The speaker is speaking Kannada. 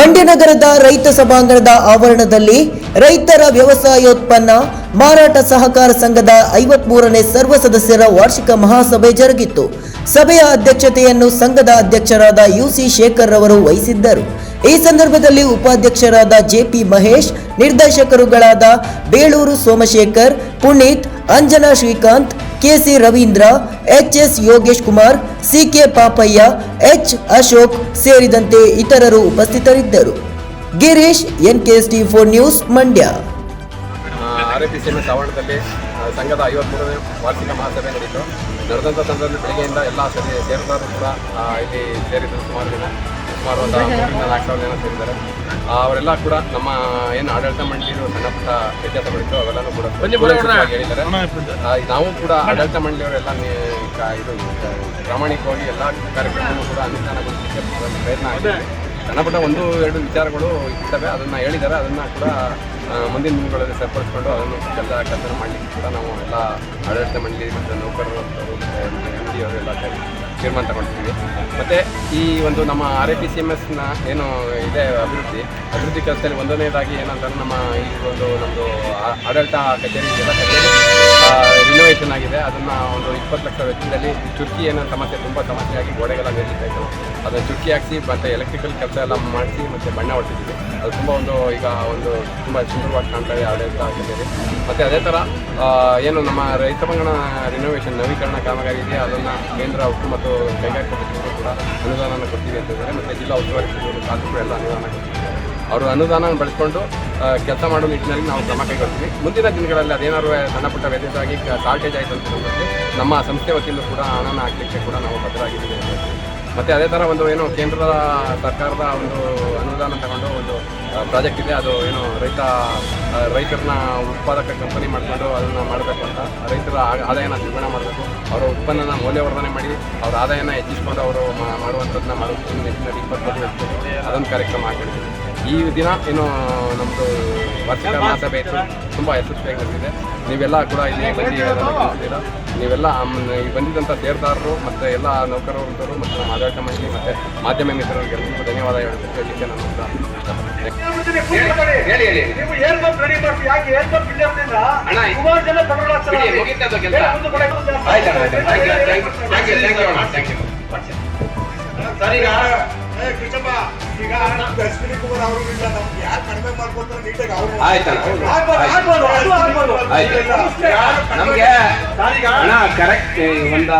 ಮಂಡ್ಯ ನಗರದ ರೈತ ಸಭಾಂಗಣದ ಆವರಣದಲ್ಲಿ ರೈತರ ವ್ಯವಸಾಯೋತ್ಪನ್ನ ಮಾರಾಟ ಸಹಕಾರ ಸಂಘದ ಐವತ್ಮೂರನೇ ಸರ್ವ ಸದಸ್ಯರ ವಾರ್ಷಿಕ ಮಹಾಸಭೆ ಜರುಗಿತು ಸಭೆಯ ಅಧ್ಯಕ್ಷತೆಯನ್ನು ಸಂಘದ ಅಧ್ಯಕ್ಷರಾದ ಯುಸಿ ಶೇಖರ್ ರವರು ವಹಿಸಿದ್ದರು. ಈ ಸಂದರ್ಭದಲ್ಲಿ ಉಪಾಧ್ಯಕ್ಷರಾದ JP Mahesh, ನಿರ್ದೇಶಕರುಗಳಾದ Belur Somashekhar, Puneeth, Anjana Srikanth KC Ravindra HS Yogesh Kumar CK Papaiah H Ashok ಸೇರಿದಂತೆ ಇತರರು ಉಪಸ್ಥಿತರಿದ್ದರು. Girish NKST four news Mandya. R A P C S ಆವರಣದಲ್ಲಿ ಆ, ಸಂಘದ ಐವತ್ಮೂರನೇ ವಾರ್ಷಿಕ ಮಹಾಸಭೆ ನಡೆಯಿತು. ನಡೆದಂಥ ಸಂದರ್ಭದಲ್ಲಿ ಬೆಳಗ್ಗೆಯಿಂದ ಎಲ್ಲ ಸರಿ ಸೇರಿದವರು ಕೂಡ ಇಲ್ಲಿ ಸೇರಿದ್ದರು ಸುಮಾರು ಜನ. ಸುಮಾರು ಒಂದು ಮೂರರಿಂದ ನಾಲ್ಕು ಸಾವಿರ ಜನ ಸೇರಿದ್ದಾರೆ ಅವರೆಲ್ಲ ಕೂಡ ನಮ್ಮ ಏನು ಆಡಳಿತ ಮಂಡಳಿ ಸಣ್ಣ ಪುಟ್ಟ ವ್ಯತ್ಯಾಸಗಳಿತ್ತು ಅವೆಲ್ಲನೂ ಕೂಡ ಹೇಳಿದ್ದಾರೆ. ನಾವು ಕೂಡ ಆಡಳಿತ ಮಂಡಳಿಯವರೆಲ್ಲ ಇದು ಪ್ರಾಮಾಣಿಕವಾಗಿ ಎಲ್ಲ ಕಾರ್ಯಕ್ರಮವನ್ನು ಕೂಡ ಅನುಷ್ಠಾನಗೊಳಿಸಲಿಕ್ಕೆ ಪ್ರಯತ್ನ ಆಗಿದೆ ಸಣ್ಣ ಪುಟ್ಟ ಒಂದು ಎರಡು ವಿಚಾರಗಳು ಇರ್ತವೆ. ಅದನ್ನು ಹೇಳಿದ್ದಾರೆ. ಅದನ್ನು ಕೂಡ ಮುಂದಿನ ದಿನಗಳಲ್ಲಿ ಸರಿಪಡಿಸ್ಕೊಂಡು ಅದನ್ನು ಕೆಲಸ ಕೆಲಸ ಮಾಡಲಿಕ್ಕೆ ಕೂಡ ನಾವು ಎಲ್ಲ ಆಡಳಿತ ಮಂಡಳಿ ಮತ್ತು ನೌಕರರು ಎಂ ಡಿ ಅವರೆಲ್ಲ ತೀರ್ಮಾನ ತಗೊಳ್ತೀವಿ ಮತ್ತು ಈ ಒಂದು ನಮ್ಮ R A P C M ಎಸ್ನ ಏನು ಇದೆ ಅಭಿವೃದ್ಧಿ. ಅಭಿವೃದ್ಧಿ ಕೆಲಸದಲ್ಲಿ ಒಂದನೇದಾಗಿ ಏನಂತಂದ್ರೆ ನಮ್ಮ ಈ ಒಂದು ನಮ್ಮದು ಆಡಳಿತ ಕಚೇರಿ ಎಲ್ಲ ಕಚೇರಿ ಅದನ್ನು ಒಂದು ಇಪ್ಪತ್ತು ಲಕ್ಷ ವೆಚ್ಚದಲ್ಲಿ ಚುರ್ಕಿ ಏನೋ ಸಮಸ್ಯೆ ತುಂಬ ಸಮಸ್ಯೆಯಾಗಿ ಗೋಡೆಗೆಲ್ಲ ಮೇಲಿಸ್ತಾ ಇತ್ತು. ಅದನ್ನು ಚುರ್ಕಿ ಹಾಕಿಸಿ ಮತ್ತು ಎಲೆಕ್ಟ್ರಿಕಲ್ ಕೆಲಸ ಎಲ್ಲ ಮಾಡಿಸಿ ಮತ್ತು ಬಣ್ಣ ಹೊಡ್ತಿದ್ದೀವಿ ಅದು ತುಂಬ ಒಂದು ಈಗ ಒಂದು ತುಂಬ ಸುಂದರವಾಗಿ ಕಾಣ್ತಾ ಇದೆ ಆಡಳಿತ ಕಚೇರಿ ಮತ್ತು ಅದೇ ಥರ ಏನು ನಮ್ಮ ರೈತ ಬಂಗಣ ರಿನೋವೇಷನ್ ನವೀಕರಣ ಕಾಮಗಾರಿ ಇದೆಯಾ? ಅದನ್ನು ಕೇಂದ್ರ ಉಕ್ಕು ಮತ್ತು ಕೈಗಾರಿಕಾ ಸಚಿವರು ಕೂಡ ಅನುದಾನ ಕೊಡ್ತೀವಿ ಅಂತ ಇದ್ದಾರೆ ಮತ್ತು ಜಿಲ್ಲಾ ಉಸ್ತುವಾರಿ ಸಚಿವರು ಕಾಸು ಎಲ್ಲ ಅನುದಾನ ಕೊಡ್ತಿದ್ದಾರೆ. ಅವರು ಅನುದಾನ ಬಳಸ್ಕೊಂಡು ಕೆಲಸ ಮಾಡೋ ನಿಟ್ಟಿನಲ್ಲಿ ನಾವು ಕ್ರಮ ಕೈಗೊಳ್ತೀವಿ. ಮುಂದಿನ ದಿನಗಳಲ್ಲಿ ಅದೇನಾದ್ರೂ ಸಣ್ಣ ಪುಟ್ಟ ವ್ಯತ್ಯಾಸವಾಗಿ ಶಾರ್ಟೇಜ್ ಆಯಿತು ಅಂತ ನಮ್ಮ ಸಂಸ್ಥೆ ವತಿಯಿಂದ ಕೂಡ ಹಣನ ಹಾಕಲಿಕ್ಕೆ ಕೂಡ ನಾವು ಬದ್ಧರಾಗಿದ್ದೀವಿ ಮತ್ತು ಅದೇ ಥರ ಒಂದು ಏನು ಕೇಂದ್ರ ಸರ್ಕಾರದ ಒಂದು ಅನುದಾನ ತಗೊಂಡು ಒಂದು ಪ್ರಾಜೆಕ್ಟ್ ಇದೆ. ಅದು ಏನು ರೈತ ರೈತರನ್ನ ಉತ್ಪಾದಕ ಕಂಪನಿ ಮಾಡಿಕೊಂಡು ಅದನ್ನು ಮಾಡಬೇಕು ಅಂತ. ರೈತರ ಆದಾಯನ ದ್ವಿಗುಣ ಮಾಡಬೇಕು. ಅವರ ಉತ್ಪನ್ನನ ಮೌಲ್ಯವರ್ಧನೆ ಮಾಡಿ, ಅವರ ಆದಾಯನ ಹೆಚ್ಚಿಸ್ಕೊಂಡು ಅವರು ಮಾಡುವಂಥದ್ದನ್ನ ಮಾಡೋದು ನಿಟ್ಟಿನಲ್ಲಿ ಅದೊಂದು ಕಾರ್ಯಕ್ರಮ ಹಾಕೊಂಡಿದ್ದೀವಿ ಈ ದಿನ ಏನು ನಮ್ಮದು ವಾರ್ಷಿಕ ಮಹಾಸಭೆ ಬೇಕು ತುಂಬ ಯಶಸ್ವಿಯಾಗಿ ನಡೆದಿದೆ ನೀವೆಲ್ಲ ಕೂಡ ಇಲ್ಲಿ ಬಂದು ತಿಳಿಸಿದ್ದೀರಾ ನೀವೆಲ್ಲ ಈ ಬಂದಿದ್ದಂಥ ಷೇರ್ದಾರರು ಮತ್ತು ಎಲ್ಲ ನೌಕರರು ಮತ್ತು ನಮ್ಮ ಆಡಳಿತ ಮಂಡಳಿ ಮತ್ತು ಮಾಧ್ಯಮ ಮಿತ್ರರಿಗೆ ತುಂಬ ಧನ್ಯವಾದ ಹೇಳಲಿಕ್ಕೆ ನಾನು ಕೂಡ ಇಷ್ಟಪಡ್ತೀನಿ. ಸರ್ ಇಲ್ಲ ನಮ್ಗೆ ಕರೆಕ್ಟ್ ಒಂದು